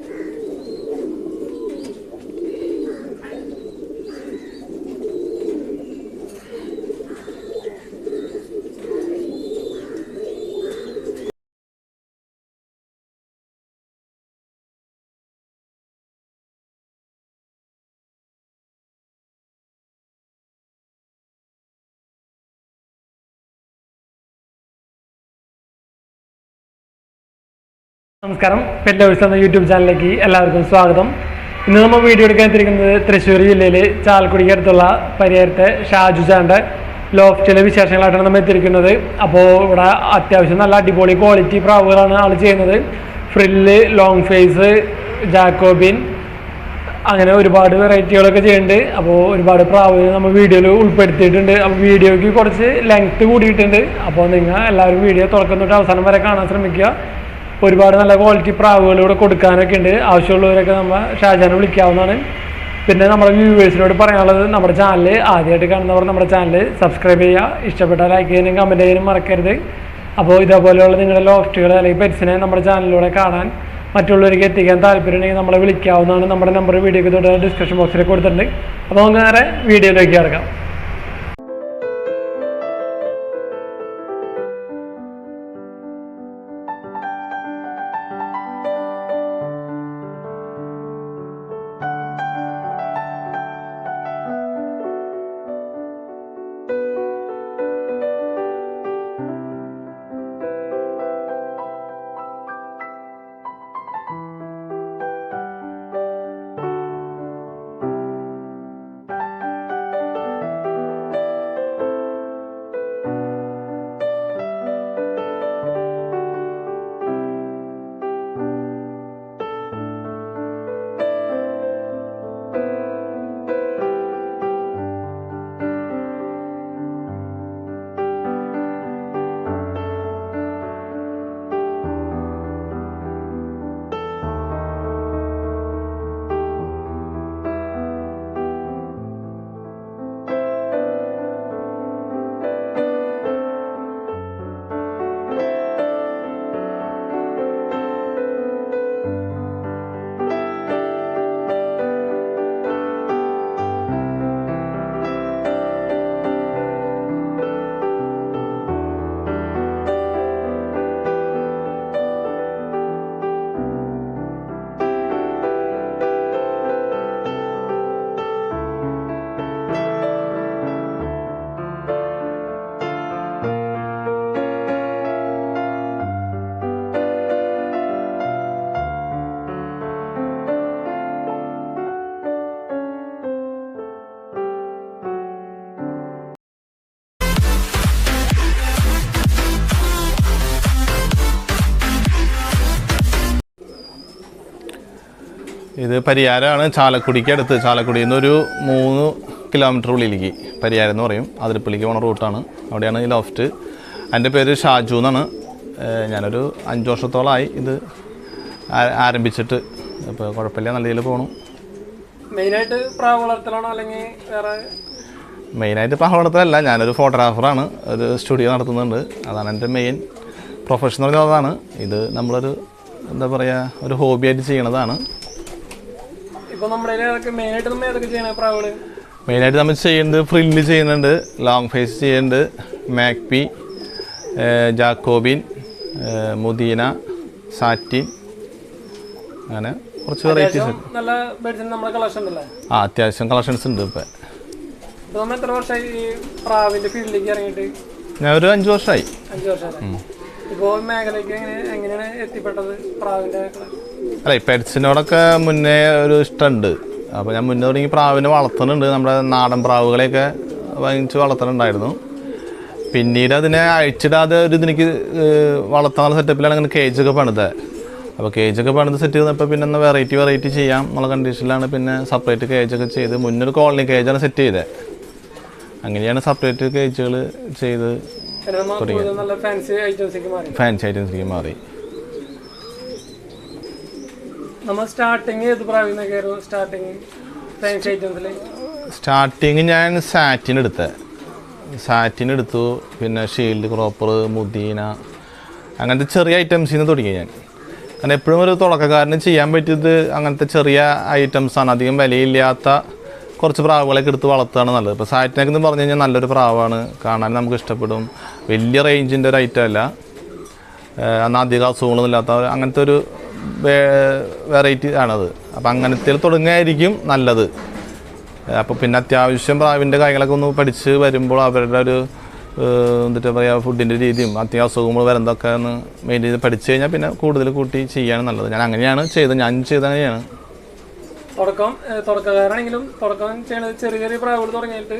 Thank you. നമസ്കാരം. Pet lovers എന്ന YouTube ചാനലിലേക്ക് എല്ലാവർക്കും സ്വാഗതം. ഇന്ന് നമ്മൾ വീഡിയോ എടുക്കാൻ എത്തിയിരിക്കുന്നത് തൃശ്ശൂർ ജില്ലയിലെ ചാലക്കുടിക്ക് അടുത്തുള്ള പരിയാരത്തെ ഷാജു ചാന്റെ ലോഫ്റ്റിലെ വിശേഷങ്ങളായിട്ടാണ് നമ്മൾ എത്തിയിരിക്കുന്നത്. അപ്പോൾ ഇവിടെ അത്യാവശ്യം നല്ല അടിപൊളി ക്വാളിറ്റി പ്രാവുകളാണ് ആൾ ചെയ്യുന്നത്. ഫ്രില്ല് ലോങ് ഫേസ് ജാക്കോബിൻ അങ്ങനെ ഒരുപാട് വെറൈറ്റികളൊക്കെ ചെയ്യുന്നുണ്ട്. അപ്പോൾ ഒരുപാട് പ്രാവ് നമ്മൾ വീഡിയോയിൽ ഉൾപ്പെടുത്തിയിട്ടുണ്ട്. അപ്പോൾ വീഡിയോയ്ക്ക് കുറച്ച് ലെങ്ത്ത് കൂടിയിട്ടുണ്ട്. അപ്പോൾ നിങ്ങൾ എല്ലാവരും വീഡിയോ തുറക്കുന്നിട്ട് അവസാനം വരെ കാണാൻ ശ്രമിക്കുക. ഒരുപാട് നല്ല ക്വാളിറ്റി പ്രാവുകൾ ഇവിടെ കൊടുക്കാനൊക്കെ ഉണ്ട്. ആവശ്യമുള്ളവരൊക്കെ നമ്മൾ ഷാജാനെ വിളിക്കാവുന്നതാണ്. പിന്നെ നമ്മുടെ വ്യൂവേഴ്സിനോട് പറയാനുള്ളത് നമ്മുടെ ചാനൽ ആദ്യമായിട്ട് കാണുന്നവർ നമ്മുടെ ചാനൽ സബ്സ്ക്രൈബ് ചെയ്യുക. ഇഷ്ടപ്പെട്ട ലൈക്ക് ചെയ്യാനും കമന്റ് ചെയ്യാനും മറക്കരുത്. അപ്പോൾ ഇതേപോലെയുള്ള നിങ്ങളുടെ ലോഫ്റ്റുകൾ അല്ലെങ്കിൽ പെറ്റ്സിനെ നമ്മുടെ ചാനലിലൂടെ കാണാൻ മറ്റുള്ളവർക്ക് എത്തിക്കാൻ താല്പര്യമുണ്ടെങ്കിൽ നമ്മളെ വിളിക്കാവുന്നതാണ്. നമ്മുടെ നമ്പർ വീഡിയോക്ക് തൊട്ട് ഡിസ്ക്രിപ്ഷൻ ബോക്സിൽ കൊടുത്തിട്ടുണ്ട്. അപ്പോൾ നമുക്ക് നേരെ വീഡിയോയിലേക്ക് കിടക്കാം. ഇത് പരിയാരമാണ് ചാലക്കുടിക്ക് അടുത്ത്. ചാലക്കുടിയിൽ നിന്ന് ഒരു മൂന്ന് കിലോമീറ്റർ ഉള്ളിലേക്ക് പരിയാരം എന്ന് പറയും. അതിരപ്പള്ളിക്ക് പോണ റൂട്ടാണ് അവിടെയാണ് ഈ ലോഫ്റ്റ് എന്റെ പേര് ഷാജു എന്നാണ്. ഞാനൊരു അഞ്ച് വർഷത്തോളമായി ഇത് ആരംഭിച്ചിട്ട്. ഇപ്പോൾ കുഴപ്പമില്ല നല്ല രീതിയിൽ പോകണം മെയിനായിട്ട് പ്രാവ് വളർത്തലാണോ അല്ലെങ്കിൽ വേറെ? മെയിനായിട്ട് പ്രാവ് വളർത്തലല്ല ഞാനൊരു ഫോട്ടോഗ്രാഫറാണ് ഒരു സ്റ്റുഡിയോ നടത്തുന്നുണ്ട്. അതാണ് എന്റെ മെയിൻ പ്രൊഫഷണൽ അതാണ്. ഇത് നമ്മളൊരു എന്താ പറയുക ഒരു ഹോബിയായിട്ട് ചെയ്യണതാണ്. ഇപ്പൊ നമ്മുടെ ഏതൊക്കെ മെയിനായിട്ട് നമ്മൾ ഏതൊക്കെ ചെയ്യണ പ്രാവുകൾ? മെയിനായിട്ട് നമ്മൾ ചെയ്യുന്നത് ഫ്രില്ല് ചെയ്യുന്നുണ്ട്. ലോങ് ഫേസ് ചെയ്യുന്നുണ്ട്. മാക്പി ജാക്കോബിൻ മുദീന സാറ്റിൻ അങ്ങനെ കുറച്ച് വെറൈറ്റീസ് നല്ല ബെഡ്സിന് നമ്മുടെ കളക്ഷൻ ഉണ്ടല്ലേ? ആ അത്യാവശ്യം കളക്ഷൻസ് ഉണ്ട് ഇപ്പം. ഇപ്പൊ നമ്മൾ എത്ര വർഷമായി ഈ പ്രാവിന്റെ ഫീൽഡിലേക്ക് ഇറങ്ങിയിട്ട്? ഞാൻ ഒരു അഞ്ച് വർഷമായി അഞ്ച് വർഷമായി മേഖലയ്ക്ക് എങ്ങനെ എങ്ങനെയാണ് എത്തിപ്പെട്ടത് പ്രാവിന്റെ? അല്ല ഈ പെറ്റ്സിനോടൊക്കെ മുന്നേ ഒരു ഇഷ്ടമുണ്ട് അപ്പോൾ ഞാൻ മുന്നേ തുടങ്ങി പ്രാവിനെ വളർത്തുന്നുണ്ട്. നമ്മുടെ നാടൻ പ്രാവുകളെയൊക്കെ വാങ്ങിച്ച് വളർത്തുന്നുണ്ടായിരുന്നു. പിന്നീട് അതിനെ അഴിച്ചിടാതെ ഒരു ഇതിലേക്ക് വളർത്താനുള്ള സെറ്റപ്പിലാണ് അങ്ങനെ കേജൊക്കെ പണിത്. അപ്പോൾ കേജൊക്കെ പണിത് സെറ്റ് ചെയ്തപ്പോൾ പിന്നെ ഒന്ന് വെറൈറ്റി വെറൈറ്റി ചെയ്യാം എന്നുള്ള കണ്ടീഷനിലാണ് പിന്നെ സെപ്പറേറ്റ് കേജൊക്കെ ചെയ്ത് മുന്നൊരു കോളനി കേജാണ് സെറ്റ് ചെയ്തത് അങ്ങനെയാണ് സെപ്പറേറ്റ് കേജുകൾ ചെയ്ത് തുടങ്ങിയത്. ഫാൻസി ഐറ്റംസിലേക്ക് മാറി. നമ്മൾ സ്റ്റാർട്ടിങ് ഏത് പ്രാവിൽ കയറും സ്റ്റാർട്ടിങ് ഫാൻസി ഐറ്റംസിൽ സ്റ്റാർട്ടിങ് ഞാൻ സാറ്റിൻ എടുത്തത് സാറ്റിൻ എടുത്തു പിന്നെ ഷീൽഡ് ക്രോപ്പർ മുദീന അങ്ങനത്തെ ചെറിയ ഐറ്റംസിൽ നിന്ന് തുടങ്ങി ഞാൻ. കാരണം എപ്പോഴും ഒരു തുടക്കക്കാരന് ചെയ്യാൻ പറ്റിയത് അങ്ങനത്തെ ചെറിയ ഐറ്റംസാണ് അധികം വിലയില്ലാത്ത കുറച്ച് പ്രാവുകളൊക്കെ എടുത്ത് വളർത്തുകയാണ് നല്ലത്. ഇപ്പോൾ സാറ്റിനൊക്കെ എന്ന് പറഞ്ഞു കഴിഞ്ഞാൽ നല്ലൊരു പ്രാവാണ്. കാണാൻ നമുക്ക് ഇഷ്ടപ്പെടും. വലിയ റേഞ്ചിന്റെ ഒരു ഐറ്റം അല്ല. അന്ന് അധികം അസുഖങ്ങളൊന്നും ഇല്ലാത്ത അങ്ങനത്തെ ഒരു വെറൈറ്റി ആണത്. അപ്പോൾ അങ്ങനത്തെ തുടങ്ങുകയായിരിക്കും നല്ലത്. അപ്പോൾ പിന്നെ അത്യാവശ്യം പ്രാവിന്റെ കാര്യങ്ങളൊക്കെ ഒന്ന് പഠിച്ച് വരുമ്പോൾ അവരുടെ ഒരു എന്നിട്ട് പറയുക ഫുഡിന്റെ രീതിയും അത്യാവശ്യം അസുഖങ്ങൾ വരുന്നതൊക്കെ ഒന്ന് മെയിൻ ചെയ്ത് പഠിച്ചു കഴിഞ്ഞാൽ പിന്നെ കൂടുതൽ കൂട്ടി ചെയ്യാണ് നല്ലത്. ഞാൻ അങ്ങനെയാണ് ചെയ്തത്. ഞാൻ ചെയ്ത അങ്ങനെയാണ്. തുടക്കം തുടക്കക്കാരാണെങ്കിലും തുടക്കം ചെയ്യണത് ചെറിയ ചെറിയ പ്രാവുകൾ തുടങ്ങിയിട്ട്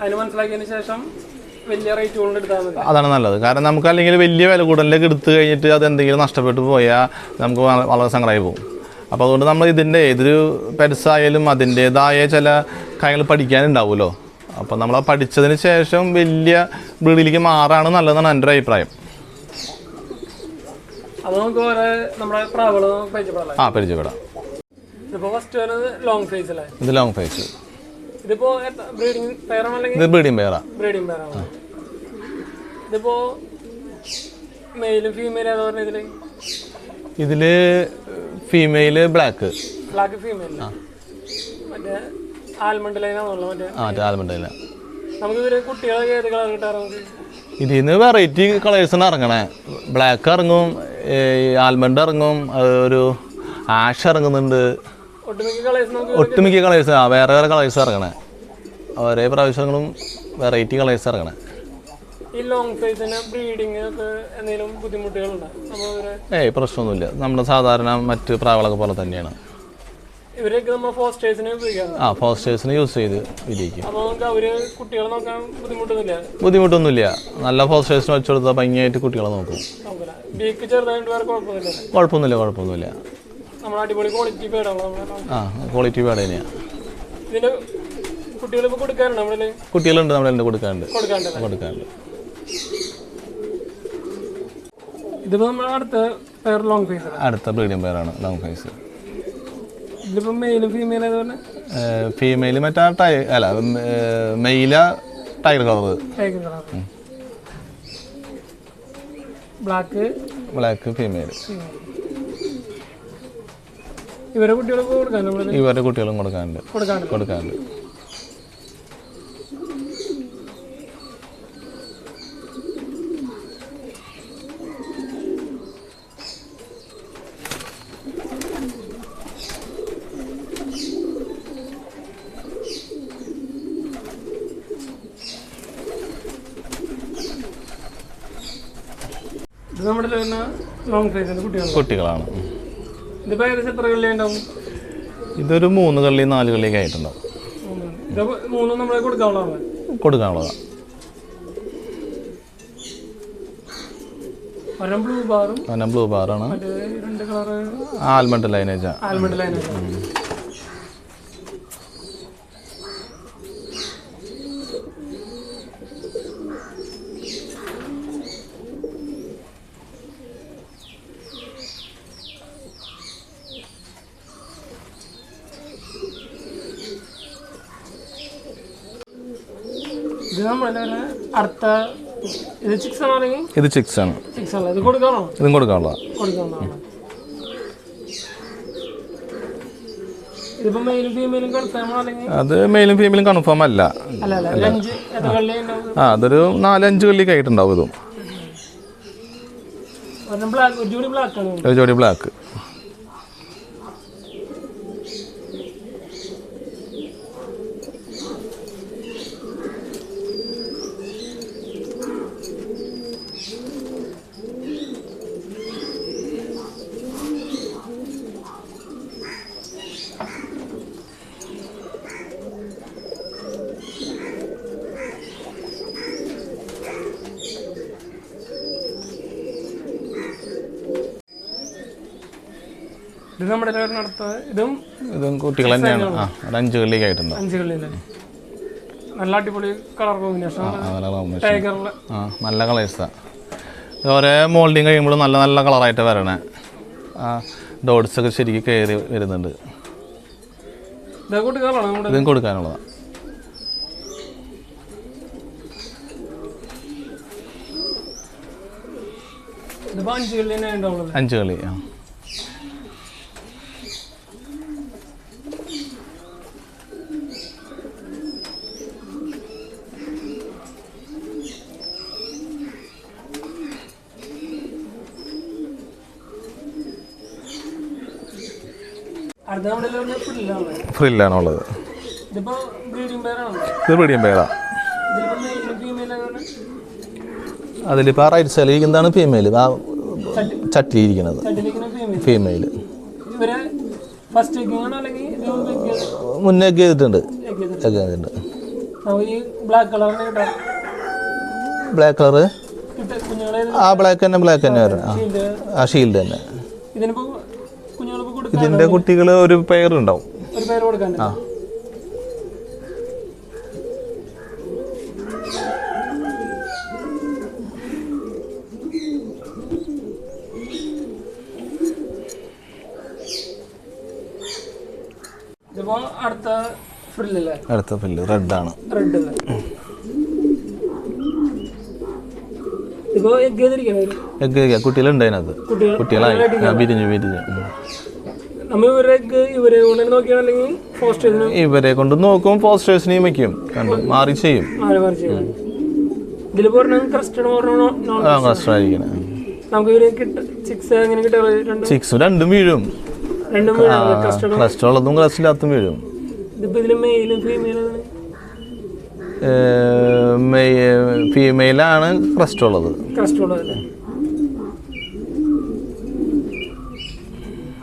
അതിന് മനസ്സിലാക്കിയതിന് ശേഷം അതാണ് നല്ലത്. കാരണം നമുക്ക് അല്ലെങ്കിൽ വലിയ വില കൂടുതലൊക്കെ എടുത്തു കഴിഞ്ഞിട്ട് അത് എന്തെങ്കിലും നഷ്ടപ്പെട്ടു പോയാൽ നമുക്ക് വളരെ സങ്കടമായി പോകും. അപ്പോൾ അതുകൊണ്ട് നമ്മൾ ഇതിന്റെ ഏതൊരു പെരുസായാലും അതിന്റേതായ ചില കാര്യങ്ങൾ പഠിക്കാനുണ്ടാവുമല്ലോ. അപ്പോൾ നമ്മൾ പഠിച്ചതിന് ശേഷം വലിയ ബ്രീഡിലേക്ക് മാറാണ് നല്ലതെന്നാണ് എന്റെ ഒരു അഭിപ്രായം. നമുക്ക് നമ്മുടെ പരിചയപ്പെടാം ആ പരിചയപ്പെടാം. ഇത് ലോങ് ഫേസ് അല്ലെങ്കിൽ ഇത് ബ്രീഡിംഗ് പെയറാ. പെയറാണോ ഇതിപ്പോൾ മെയിലും ഫീമെയിലും ഏതാ പറഞ്ഞ ബ്ലാക്ക്. ബ്ലാക്ക് ഫീമെയിൽ മറ്റേ ആൽമണ്ട് ലൈനാണല്ലോ മറ്റേ. ആ മറ്റേ ആൽമണ്ടില്ല നമുക്ക് ഇവർ കുട്ടികളെ ഏത് കളർ കിട്ടാറ് നമുക്ക്? ഇതിൽ നിന്ന് വെറൈറ്റി കളേഴ്സാണ് ഇറങ്ങണേ. ബ്ലാക്ക് ഇറങ്ങും ആൽമണ്ട് ഇറങ്ങും ഒരു ആഷ് ഇറങ്ങുന്നുണ്ട്. ഒട്ടുമിക്ക കളേഴ്സ് ആ വേറെ വേറെ കളേഴ്സ് ഇറങ്ങണേ. ഓരോ പ്രാവശ്യങ്ങളും വെറൈറ്റി കളേഴ്സ് ഇറങ്ങണേ. ഈ ലോങ് എന്തെങ്കിലും ബുദ്ധിമുട്ടുകളുണ്ടോ? ഏയ് പ്രശ്നമൊന്നുമില്ല. നമ്മുടെ സാധാരണ മറ്റ് പ്രാവളൊക്കെ പോലെ തന്നെയാണ്. ഇവരൊക്കെ നമ്മൾ ഫോസ്റ്റേഴ്സിന് ഉപയോഗിക്കാറുണ്ട്? ആ ഫോസ്റ്റേഴ്സിന് യൂസ് ചെയ്ത് വിജയിക്കും അപ്പോൾ നമുക്ക് കുട്ടികളെ നോക്കാൻ ബുദ്ധിമുട്ടൊന്നുമില്ല? ബുദ്ധിമുട്ടൊന്നുമില്ല. നല്ല ഫോസ്റ്റേഴ്സിന് വെച്ചുകൊടുത്താൽ ഭംഗിയായിട്ട് കുട്ടികളെ നോക്കും. കുഴപ്പമൊന്നുമില്ല കുഴപ്പമൊന്നുമില്ല. ആ ക്വാളിറ്റി വേട തന്നെയാണ് കുട്ടികളുണ്ട് നമ്മളെല്ലാം കൊടുക്കാറുണ്ട്. കൊടുക്കാണ്ട് കൊടുക്കാറുണ്ട്. ഇതിപ്പോൾ നമ്മൾ അടുത്ത പെയർ ലോങ് ഫേസ് അടുത്ത ബ്രീഡിംഗ് പെയറാണ് ലോങ് ഫേസ് ഇതിപ്പോ മെയിലും പറഞ്ഞാൽ ഫീമെയിൽ മറ്റേ ടൈ അല്ല മെയില tiger colour tiger colour black black female ഇവരെ കുട്ടികൾക്ക് കൊടുക്കാൻ ഇവരുടെ കുട്ടികളും കൊടുക്കാനുണ്ട്. കൊടുക്കാനുണ്ട്. നമ്മുടെ ലോങ് സൈസിന്റെ കുട്ടികളാണ്. കുട്ടികളാണ് ഉം. ഇതിപ്പോൾ ഏകദേശം എത്ര കള്ളി ഉണ്ടാവും? ഇതൊരു മൂന്ന് കള്ളി നാല് കള്ളിയൊക്കെ ആയിട്ടുണ്ടാവും. ഇത് മൂന്നും നമ്മളെ കൊടുക്കാനുള്ളതാണ് കൊടുക്കാനുള്ളതാണ് ഒരെണ്ണം ബ്ലൂ ബാറും ബ്ലൂ ബാറാണ്. രണ്ട് കളറ് ആൽമണ്ട് ലൈനേജ. ആൽമണ്ട് ലൈനൊക്കെ ഇത് നമ്മളെ അടുത്ത ഇത് ചിക്സ് ഇത് ചിക്സ് ആണ് ചിക്സ് ഇത് കൊടുക്കാണോ അല്ലെങ്കിൽ അത് മെയിലും ഫീമെയിലും കൺഫേം അല്ല. ആ അതൊരു നാലഞ്ച് കള്ളി ആയിട്ടുണ്ടാവും ഇതും. ഒരു ജോഡി ബ്ലാക്ക് ഇത് നമ്മുടെ ഇതിൽ അടുത്ത ഇതും ഇതും കുട്ടികൾ തന്നെയാണ്. ആ ഒരു അഞ്ച് കള്ളിയൊക്കെ ആയിട്ടുണ്ട് അഞ്ച് കള്ളിയില്ലേ നല്ല അടിപൊളി കളർ കോമ്പിനേഷൻ. ടൈഗറിലെ. ആ നല്ല കളേഴ്സാണ് ഓരോ മോൾഡിങ് കഴിയുമ്പോൾ നല്ല നല്ല കളറായിട്ട് വരണേ. ആ ഡോട്ട്സ് ഒക്കെ ശരിക്കും കയറി വരുന്നുണ്ട്. ഇതും കൊടുക്കാനുള്ളതാണ് അഞ്ച് കളി ആ. ഫ്രില്ലാണുള്ളത് ഇത് മീഡിയം പേരാ അതിലിപ്പോൾ ആ റൈറ്റ് സൈഡിൽ ഇരിക്കുന്നതാണ് ഫീമെയിൽ ആ ചട്ടിയിരിക്കുന്നത് ഫീമെയിൽ മുന്നേ ചെയ്തിട്ടുണ്ട്. ചെയ്തിട്ടുണ്ട്. ബ്ലാക്ക് കളറ് ആ ബ്ലാക്ക് തന്നെ ബ്ലാക്ക് തന്നെ വരണം. ആ. ഷീൽഡ് തന്നെ. ഇതിനിപ്പോ കുട്ടികൾ കുട്ടികൾ ഒരു പേരുണ്ടാവും ആ. അടുത്ത ഫ്രില്ല് റെഡ് ആണ്. റെഡ് എഗ് കുട്ടികളായി. ഇവരെ കൊണ്ട് നോക്കും പോസ്റ്റേഴ്സിനെയും വയ്ക്കും കണ്ടു. മാറി ചെയ്യും. സിക്സ് രണ്ടും വീഴും. ക്ലസ്റ്റർ ഉള്ളതും ക്ലസ്റ്റർ ഇല്ലാത്തതും വീഴും ഇതിപ്പോ ഇതിൽ മെയിലും ഫീമെയിലും ഫീമെയിലാണ് ക്രസ്റ്റ് ഉള്ളത് ക്രസ്റ്റ്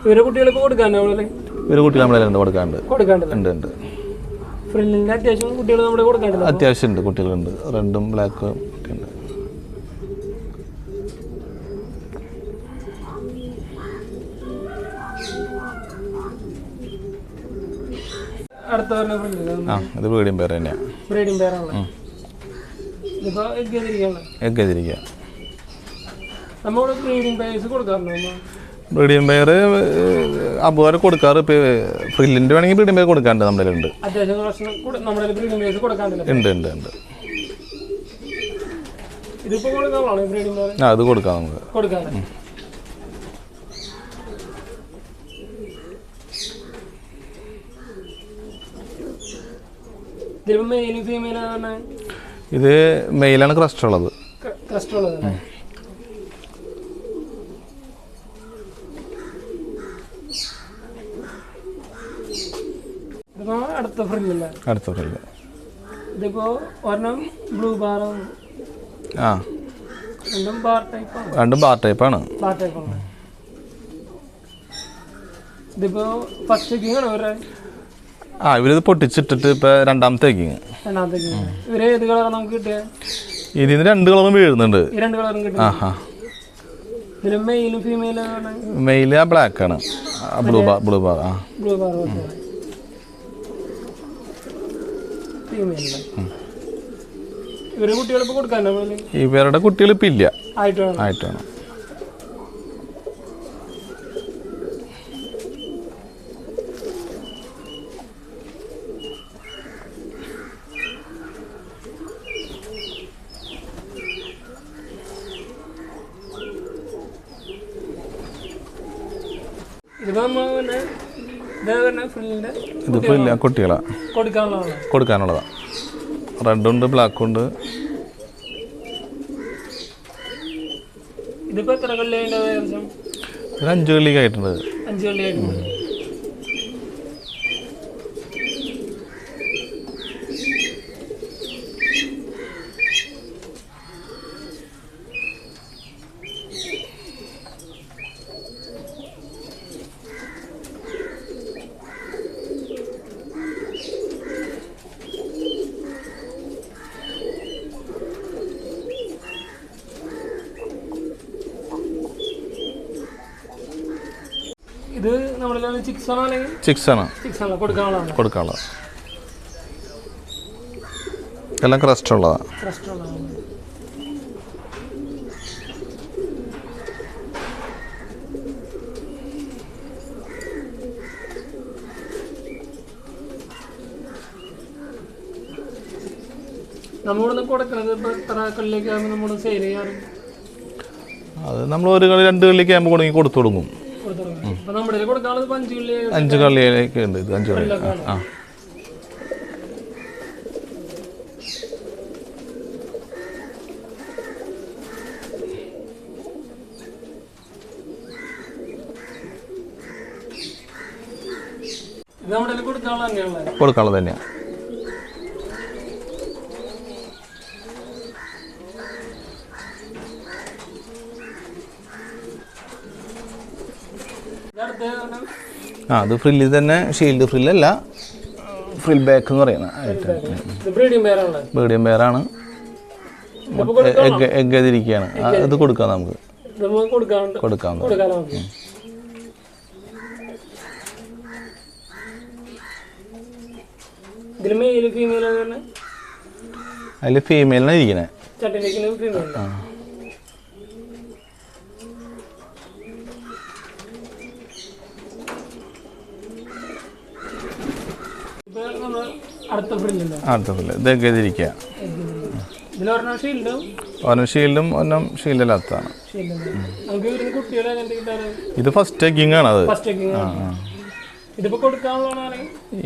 ഇവരെ കുട്ടികൾക്ക് കൊടുക്കാണ്ടാവുള്ളൂ ഒരു കുട്ടി നമ്മളെ രണ്ട് കൊടുക്കാണ്ട് കൊടുക്കാണ്ട് ഉണ്ട് അത്യാവശ്യം കുട്ടികൾ നമ്മുടെ അത്യാവശ്യം ഉണ്ട് കുട്ടികളുണ്ട്. റെഡും ബ്ലാക്കും ഒക്കെ ഉണ്ട് അടുത്ത ആ ഇത് ബ്രീഡിംഗ് പേര് തന്നെയാണ് ബ്രീഡിംഗ് പേരാണല്ലോ എഗ് ചെയ്തിരിക്കുകയാണ് പേഴ്സ് കൊടുക്കാറുണ്ടോ പെയർ അബുവാരെ കൊടുക്കാറ്. ഫ്രില്ലിന്റെ ഫ്രില്ലിന്റെ വേണമെങ്കിൽ ബ്രീഡിംഗ് പെയർ കൊടുക്കാണ്ട് നമ്മുടെ ഉണ്ട് ഉണ്ട് ഉണ്ട്. ഉണ്ട് ആ അത് കൊടുക്കാം നമുക്ക്. കൊടുക്കാതെ ഇതിലിപ്പോ മെയിലും ഫീമെയിലാണ് ഇത് മെയിലാണ് ക്രസ്റ്റ് ഉള്ളത്. ക്രസ്റ്റ് ഉള്ളത്. ഇതിപ്പോ അടുത്ത ഫ്രില്ല അടുത്ത ഫ്രില്ല് ഇതിപ്പോ ഒരെണ്ണം ബ്ലൂ ആ. രണ്ടും ബാർ ടൈപ്പാണ് രണ്ടും ബാർ ബാർ ആണ്. ഇതിപ്പോ ഫസ്റ്റ് ആണ് ആ ഇവരിത് പൊട്ടിച്ചിട്ടിട്ട് ഇപ്പൊ രണ്ടാമത്തെ ഇതിന് രണ്ടാമത്തെ കിങ് ഇവർ ഏത് കളറാണ് നമുക്ക് കിട്ടിയത് ഇതിൽ നിന്ന് രണ്ട് കളറും വീഴുന്നുണ്ട്. ഈ രണ്ട് കളറും കിട്ടും ഇതിൽ മെയിലും ഫീമെയിലും മെയിൽ ആ ബ്ലാക്ക് ആണ്. ബ്ലൂ ബാർ ബ്ലൂ ബാർ ആ. ബ്ലൂ ബാർ ഫീമെയിൽ ഇവർ കുട്ടികളിപ്പോ കൊടുക്കാൻ നമ്മൾ ഇവരുടെ കുട്ടികൾ ഇപ്പം ഇല്ല. ആയിട്ട് വേണം. ആയിട്ടാണ് ഇതിപ്പോ നമ്മ പിന്നെ ഇതേ പറഞ്ഞ ഫ്രില്ലിന്റെ ഇതിപ്പോൾ ഇല്ല കുട്ടികളാണ് കൊടുക്കാനുള്ളതാണ്. റെഡുണ്ട് ബ്ലാക്കുണ്ട്. ഇതിപ്പോ എത്ര കൊല്ലം ഒരു അഞ്ച് കല്ലിക്കായിട്ടുണ്ട്. അഞ്ചു അഞ്ച് കൊല്ലം ആയിട്ടുണ്ട് ഇത് നമ്മുടെ ചിക്സ് ആണോ അല്ലെങ്കിൽ ചിക്സ് ആണ് ചിക്സ് ആണോ കൊടുക്കാനുള്ളതാണ് കൊടുക്കാനുള്ളത് എല്ലാം ക്രസ്റ്റ് ഉള്ളതാണ് ട്രസ്റ്റ് ഉള്ളതാണ് നമ്മളിവിടെ കൊടുക്കണത് ഇപ്പൊ എത്ര നമ്മൾ സെയിൽ ചെയ്യാറ്? അത് നമ്മൾ ഒരു കളി രണ്ട് കളിക്ക് ആകുമ്പോൾ കൊടുങ്ങി കൊടുത്തു തുടങ്ങും അഞ്ച് കള്ളിയിലേക്ക് ഉണ്ട് ഇത് അഞ്ചു കള്ളി. ആ, കൊടുക്കാനുള്ളത് തന്നെയാണ് ആ അത് ഫ്രില്ലിൽ തന്നെ ഷീൽഡ് ഫ്രില്ലല്ല ഫ്രിൽ ബാക്ക് എന്ന് പറയുന്ന ബ്രീഡിയം പേരാണ് എഗ് എഗ് ചെയ്തിരിക്കുകയാണ് ഇത് കൊടുക്കാം നമുക്ക്. കൊടുക്കാം. അതിൽ ഫീമെയിലാണ് ഇരിക്കുന്നത് ചട്ടിലേക്ക് ഫീമെയിൽ ഇപ്പൊ നമ്മൾ അടുത്ത ഫ്രില്ല്. ഇത് ഷീൽഡും ഒരെണ്ണം ഷീൽഡും ഒരെണ്ണം ഷീൽഡില്ലാത്തതാണ് ഇത് ഫസ്റ്റ് എഗ്ഗിങ് ആണ് അത്.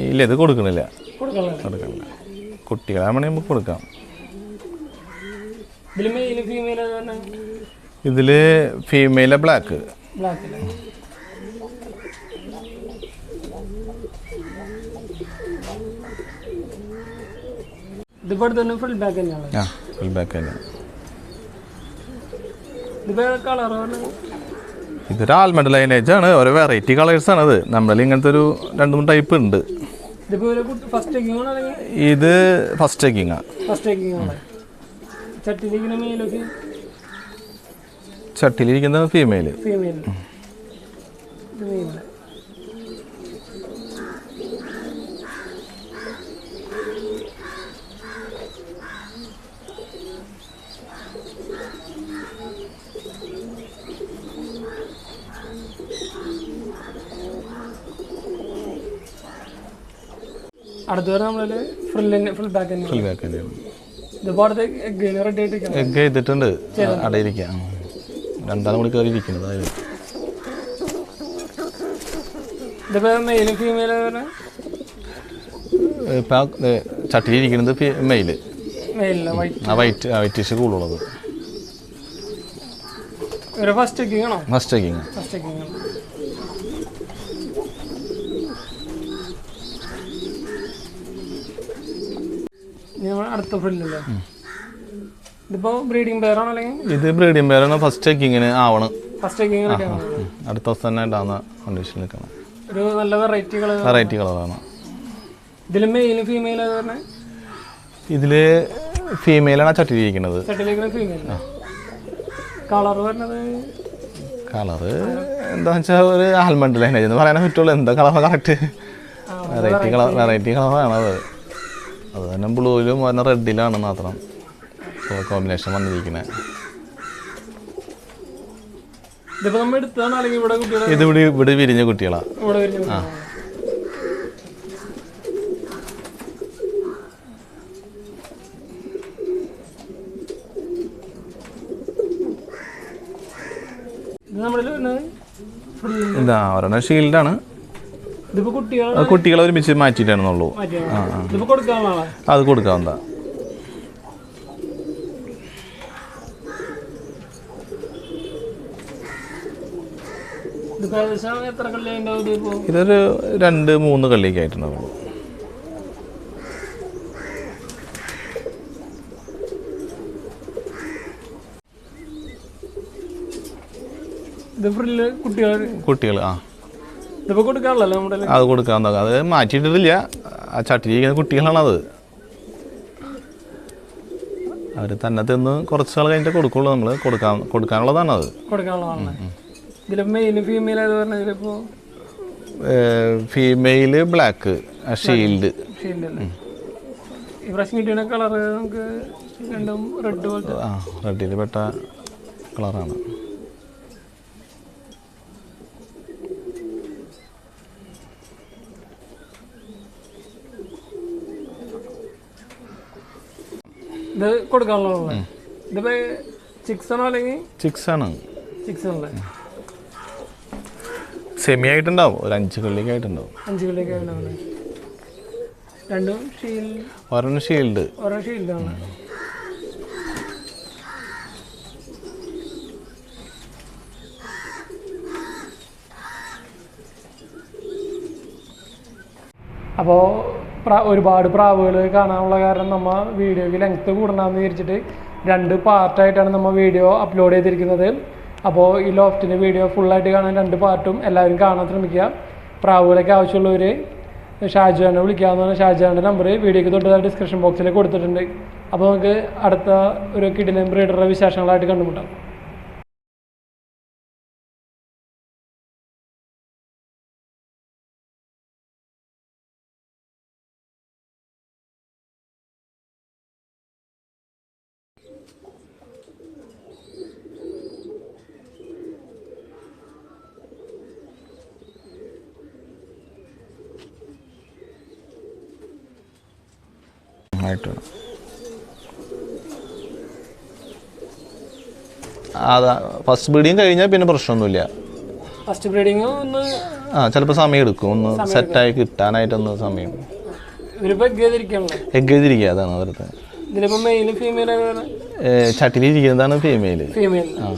ഇല്ല ഇത് കൊടുക്കണില്ല. കൊടുക്കണില്ല. കുട്ടികളാണെങ്കിൽ നമുക്ക് കൊടുക്കാം. ഇതിൽ ഇതിൽ ഫീമെയിലെ ബ്ലാക്ക് ബ്ലാക്കിൽ തന്നെ ഫുൾ ബാക്ക് തന്നെയാണ്? ആ ഫുൾ ബാക്ക് തന്നെയാണ് ഇതൊരു ആൽമണ്ട് ലൈനേജ് ആണ്. ഓരോ വെറൈറ്റി കളേഴ്സ് ആണ് അത്. നമ്മളിൽ ഇങ്ങനത്തെ ഒരു രണ്ട് മൂന്ന് ടൈപ്പ് ഉണ്ട്. ഇത് ഫസ്റ്റ് ടേക്കിംഗ് ചട്ടിലിരിക്കുന്ന ഫീമെയിൽ ഫീമെയിൽ അടുത്ത വരെ ഫുൾ ഫുൾ ബാക്ക് തന്നെ ഫുൾ ബാക്ക് തന്നെയാണ് എഗ്ഗ് എഗ് റെഡി ആയിട്ട് എഗ് ചെയ്തിട്ടുണ്ട്. അടയിരിക്കാം. രണ്ടാം കൂടി കയറി ഇരിക്കുന്നത് അതായത്. ഇതിപ്പോ മെയിലും ഫീമെയിലും ഇപ്പം ആ വൈറ്റ് വൈറ്റിഷ് കൂടുതലുള്ളത്. First first egging first taking ആണ് ഇനി നമ്മൾ അടുത്ത ഫ്രില്ലല്ലേ ഇതിപ്പോ ബ്രീഡിംഗ് പെയറാണോ അല്ലെങ്കിൽ ഇത് ബ്രീഡിംഗ് പേരാണ് ഫസ്റ്റ് ചെക്കിങ്ങിന് ആവണം. ഫസ്റ്റ് എടുക്കാണ് അടുത്ത ദിവസം തന്നെ ഉണ്ടാകുന്ന കണ്ടീഷനിൽ നിൽക്കണം. ഒരു നല്ല വെറൈറ്റി കളർ വെറൈറ്റി കളറാണ് ഇതിൽ മെയിലും ഫീമെയിൽ ഇതിൽ ഫീമെയിലാണ് ആ ചട്ടിയിലിരിക്കുന്നത് കളർ വരുന്നത് കളറ് എന്താന്ന് വെച്ചാൽ ഒരു ആൽമണ്ട് ലൈനേജ് എന്ന് പറയാനേ പറ്റുള്ളൂ. എന്താ colour correct variety colour variety കളറാണ് അത്. അത് തന്നെ ബ്ലൂവിലും പറഞ്ഞ റെഡിലാണ് മാത്രം. കോമ്പിനേഷൻ വന്നിരിക്കുന്നത് ഇത് ഇവിടെ ഇവിടെ വിരിഞ്ഞ കുട്ടികളാണ് വരുന്ന ഇത് ഒരെണ്ണം ഷീൽഡാണ് കുട്ടികളെ കുട്ടികളെ ഒരുമിച്ച് മാറ്റിയിട്ടാണെന്നുള്ളൂ. അത് കൊടുക്കാവുന്നതാ ഇതിപ്പോ ഏകദേശം എത്ര കള്ളി ഉണ്ടാവും ഇതിപ്പോ ഇതൊരു രണ്ട് മൂന്ന് കള്ളിയൊക്കെ ആയിട്ടുണ്ടാവുള്ളൂ. ഫ്രില്ല് കുട്ടികൾ കുട്ടികൾ ആ. അത് കൊടുക്കാവുന്ന അത് മാറ്റിയിട്ടില്ല ആ ചട്ടിരിക്കുന്ന കുട്ടികളാണ് അത് അവർ തന്നെ തിന്ന് കുറച്ച് നാൾ കഴിഞ്ഞിട്ട് കൊടുക്കുള്ളൂ. നമ്മൾ കൊടുക്കാൻ കൊടുക്കാനുള്ളതാണ് അത് ഫീമെയിൽ ബ്ലാക്ക് ഷീൽഡ് റെഡിൽ പെട്ട കളറാണ് ഇത് കൊടുക്കാനുള്ള ഇതിപ്പോ ചിക്സ് ആണോ അല്ലെങ്കിൽ ചിക്സ് ആണ് ചിക്സ് ആണല്ലേ സെമി ആയിട്ടുണ്ടാവും ഒരു അഞ്ച് കള്ളിക്ക് ആയിട്ടുണ്ടാവും അഞ്ച് കള്ളിക്ക് ഉണ്ടാവില്ലേ രണ്ടും ഷീൽ ഒരെണ്ണം ഷീൽഡ്. ഓരോ ഷീൽഡാണ്. അപ്പോൾ ഒരുപാട് പ്രാവുകൾ കാണാനുള്ള കാരണം നമ്മൾ വീഡിയോയ്ക്ക് ലെങ്ത്ത് കൂടണമെന്ന് വിചാരിച്ചിട്ട് രണ്ട് പാർട്ടായിട്ടാണ് നമ്മൾ വീഡിയോ അപ്ലോഡ് ചെയ്തിരിക്കുന്നത്. അപ്പോൾ ഈ ലോഫ്റ്റിന്റെ വീഡിയോ ഫുള്ളായിട്ട് കാണാൻ രണ്ട് പാർട്ടും എല്ലാവരും കാണാൻ ശ്രമിക്കുക. പ്രാവുകളൊക്കെ ആവശ്യമുള്ളവർ ഷാജുഹാനെ വിളിക്കാമെന്ന് പറഞ്ഞാൽ ഷാജുഹാന്റെ നമ്പർ വീഡിയോയ്ക്ക് തൊട്ട് ഡിസ്ക്രിപ്ഷൻ ബോക്സിൽ കൊടുത്തിട്ടുണ്ട്. അപ്പോൾ നമുക്ക് അടുത്ത ഒരു കിഡിലും ബ്രീഡറുടെ വിശേഷങ്ങളായിട്ട് കണ്ടുമുട്ടാം. ആയിട്ട് അതാ ഫസ്റ്റ് ബ്രീഡിങ് കഴിഞ്ഞാൽ പിന്നെ പ്രശ്നമൊന്നുമില്ല. ഫസ്റ്റ് ബ്രീഡിങ് ഒന്ന് ആ ചിലപ്പോൾ സമയം എടുക്കും. ഒന്ന് സെറ്റായി കിട്ടാനായിട്ടൊന്ന് സമയം. എഗ് ചെയ്തിരിക്കുക അതാണ് അവരുടെ ചട്ടിലിരിക്കുന്നതാണ് ഫീമെയിൽ ഫീമെയിൽ ആ.